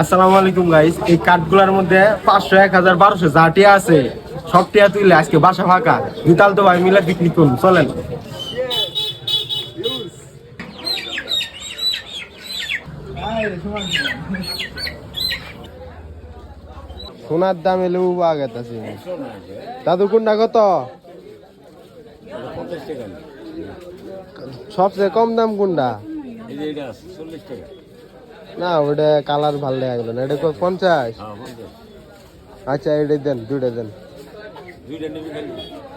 আসসালামু আলাইকুম গাইস এই কাঠগুলার মধ্যে পাঁচশো এক হাজার বারোশো যা টিয়া আছে সব টিয়া তুইলে আজকে বাসা ফাঁকা। দুতাল তো ভাই মিলে পিকনিক করুন চলেন। সোনার দাম এলেও পাওয়া গেছে দাদু কোনটা কত? সবচেয়ে কম দাম কোনটা না ওটা কালার ভালো দেখা গেল না। এটা কত পঞ্চাশ? আচ্ছা এটা দেন দুইটা দেন।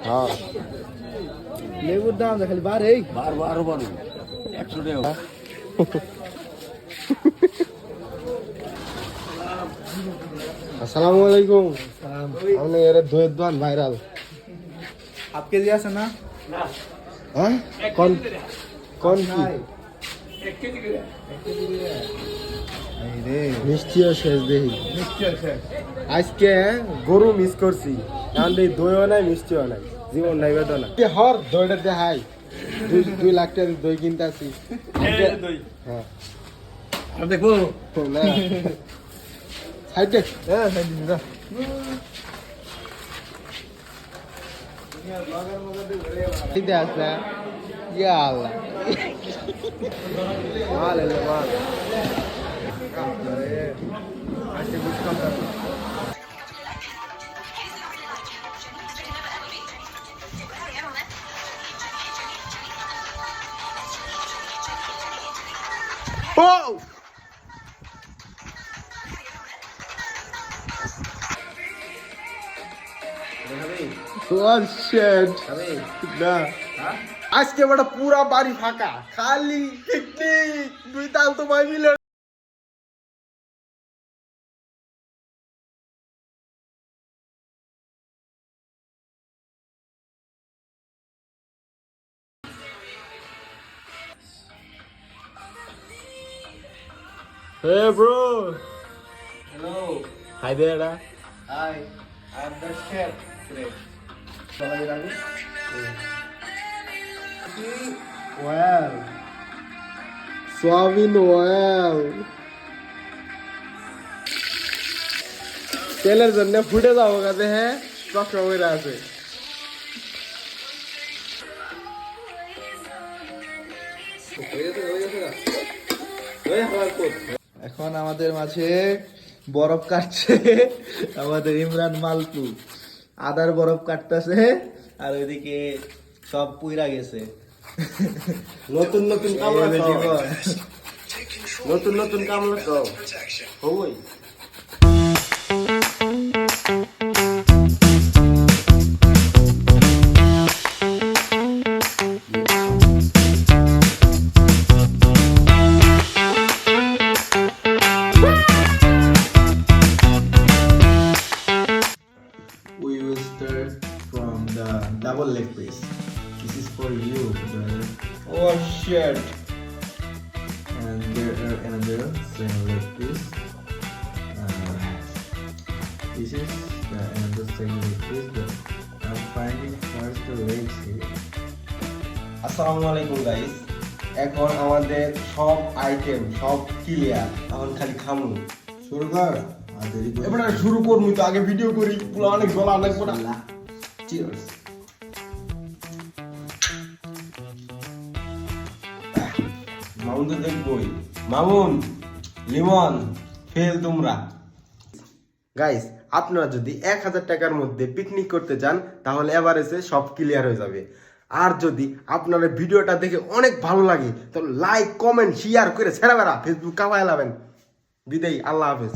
হ্যাঁ। লেবুর দাম খালি বারে আসসালামু আলাইকুম। আপনি এর ভাইরাল। হাফ কেজি আছে না? হ্যাঁ? কোন কোন কি? মিষ্টিও শেষ দেখি। আজকে গরু মিস করছি। কারণ এই দইও নাই মিষ্টিও নাই। জীবন নাই বেদনা হর দইটা দেখাই। দুই দুই লাখ টাকা দই কিনতে আসি হ্যাঁ। দেখব? না। সাইডে হ্যাঁ হ্যাঁ দিদি দা দিতে আসলে ইয়া আল্লাহ। মাল এলো মাল। Oh! Oh shit! না আজকে বড় পুরা বাড়ি ফাঁকা খালি পিকনিক দুই তাল তো ভাই মিলে Hey, bro. Hello. Hi there. Da. Hi. I'm the chef today. Shall I ready? Well. Swami Noel. Taylor जन ने फुटे जाओ कहते हैं डॉक्टर वगैरह से वही हमारे को এখন আমাদের মাঝে বরফ কাটছে আমাদের ইমরান মালপু। আদার বরফ কাটতেছে আর ওইদিকে সব পুইরা গেছে। নতুন নতুন কামড়া নতুন নতুন কামড়া খাও। Start from the double leg piece. This is for you, brother. Oh shit And there are another same leg piece. Uh, this is the another same leg piece, but I'm finding first the legs here. আসসালামু আলাইকুম guys এখন আমাদের সব item সব clear এখন খালি খামু শুরু করে এবারে শুরু করবি তো আগে ভিডিও করি। পুরো অনেক গলা অনেক Cheers. মামুন তো দেখবই মামুন লিমন ফেল তোমরা। গাইস আপনারা যদি এক হাজার টাকার মধ্যে পিকনিক করতে চান তাহলে এভারেজে সব ক্লিয়ার হয়ে যাবে। আর যদি আপনার ভিডিওটা দেখে অনেক ভালো লাগে তাহলে লাইক কমেন্ট শেয়ার করে ছেড়ে বেড়া। ফেসবুক কামাই লাবেন। বিদায় আল্লাহ হাফেজ।